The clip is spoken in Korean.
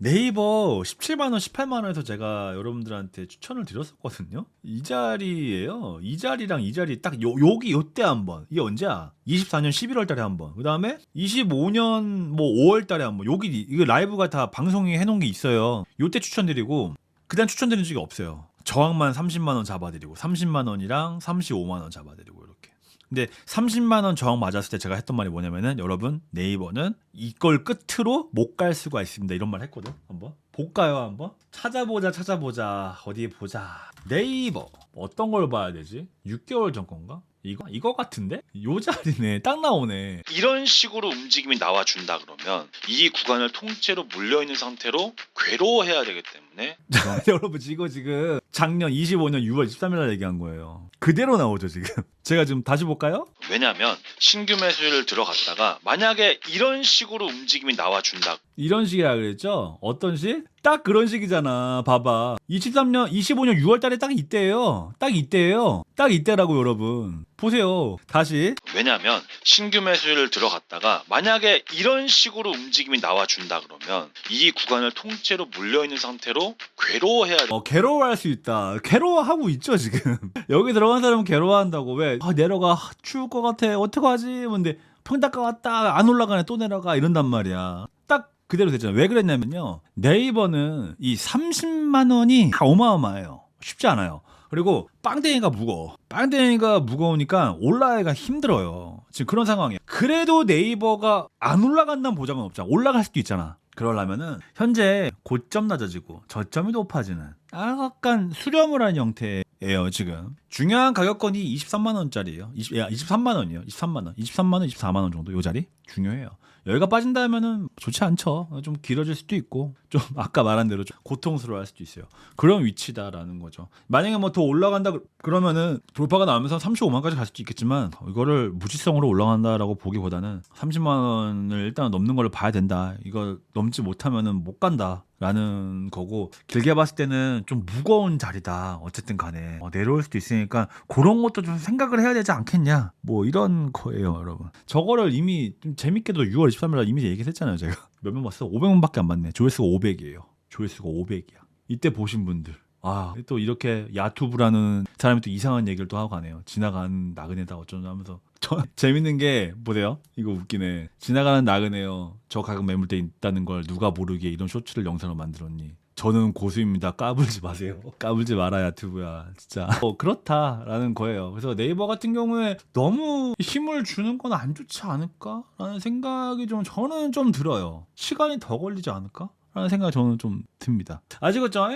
네이버 17만 원, 18만 원에서 제가 여러분들한테 추천을 드렸었거든요. 이 자리예요. 이 자리랑 이 자리 딱 요, 여기 요때 한번. 이게 언제야? 24년 11월 달에 한 번. 그다음에 25년 뭐 5월 달에 한 번. 여기 이거 라이브가 다 방송에 해 놓은 게 있어요. 요때 추천드리고 그다음 추천드린 적이 없어요. 저항만 30만 원 잡아드리고 30만 원이랑 35만 원 잡아드리고. 근데 30만 원 저항 맞았을 때 제가 했던 말이 뭐냐면은 여러분 네이버는 이걸 끝으로 못 갈 수가 있습니다. 이런 말 했거든. 한번 볼까요? 한번 찾아보자 찾아보자 어디 보자. 네이버 어떤 걸 봐야 되지? 6개월 전 건가? 이거 이거 같은데? 요 자리네. 딱 나오네. 이런 식으로 움직임이 나와준다 그러면 이 구간을 통째로 물려 있는 상태로 괴로워해야 되기 때문에 여러분 이거 지금 작년 25년 6월 23일 날 얘기한 거예요. 그대로 나오죠 지금. 제가 지금 다시 볼까요? 왜냐하면 신규 매수를 들어갔다가 만약에 이런 식으로 움직임이 나와준다 이런 식이라 그랬죠? 어떤 식? 딱 그런 식이잖아. 봐봐. 23년, 25년 6월 달에 딱 이때예요. 딱 이때예요. 딱 이때라고 여러분. 보세요. 다시. 왜냐하면 신규 매수를 들어갔다가 만약에 이런 식으로 움직임이 나와준다 그러면 이 구간을 통째로 물려 있는 상태로 괴로워해야 돼. 어, 괴로워할 수 있다. 괴로워하고 있죠, 지금. 여기 들어간 사람은 괴로워한다고. 왜? 아, 내려가. 아, 추울 것 같아. 어떡하지? 근데 평닭가 왔다. 안 올라가네. 또 내려가. 이런단 말이야. 딱 그대로 됐잖아요. 왜 그랬냐면요. 네이버는 이 30만 원이 어마어마해요. 쉽지 않아요. 그리고 빵댕이가 무거워. 빵댕이가 무거우니까 올라가기가 힘들어요. 지금 그런 상황이에요. 그래도 네이버가 안 올라간다는 보장은 없잖아. 올라갈 수도 있잖아. 그러려면은 현재 고점 낮아지고 저점이 높아지는 약간 수렴을 한 형태예요 지금 중요한 가격권이 23만 원짜리예요 20, 야, 23만 원이에요 23만 원 23만 원 24만 원 정도 요 자리 중요해요 여기가 빠진다면은 좋지 않죠. 좀 길어질 수도 있고 좀 아까 말한 대로 좀 고통스러워할 수도 있어요. 그런 위치다라는 거죠. 만약에 뭐 더 올라간다 그- 그러면은 돌파가 나오면서 35만까지 갈 수도 있겠지만 이거를 무지성으로 올라간다라고 보기보다는 30만 원을 일단 넘는 걸로 봐야 된다. 이거 넘지 못하면은 못 간다 라는 거고 길게 봤을 때는 좀 무거운 자리다. 어쨌든 간에. 어, 내려올 수도 있으니까 그런 것도 좀 생각을 해야 되지 않겠냐. 뭐 이런 거예요 여러분. 저거를 이미 좀 재밌게도 6월 23일 날 이미 얘기했잖아요 제가. 몇 명 봤어? 500명밖에 안 봤네. 조회수가 500이에요. 조회수가 500이야. 이때 보신 분들. 아 또 이렇게 야투브라는 사람이 또 이상한 얘기를 또 하고 가네요. 지나간 나그네다 어쩌나 하면서. 저 재밌는 게 보세요. 이거 웃기네. 지나가는 나그네요. 저 가격 매물대 있다는 걸 누가 모르게 이런 쇼츠를 영상으로 만들었니 저는 고수입니다 까불지 마세요 까불지 마라 야튜브야 진짜 어, 그렇다라는 거예요 그래서 네이버 같은 경우에 너무 힘을 주는 건 안 좋지 않을까라는 생각이 좀 저는 좀 들어요 시간이 더 걸리지 않을까? 라는 생각이 저는 좀 듭니다. 아시겠죠?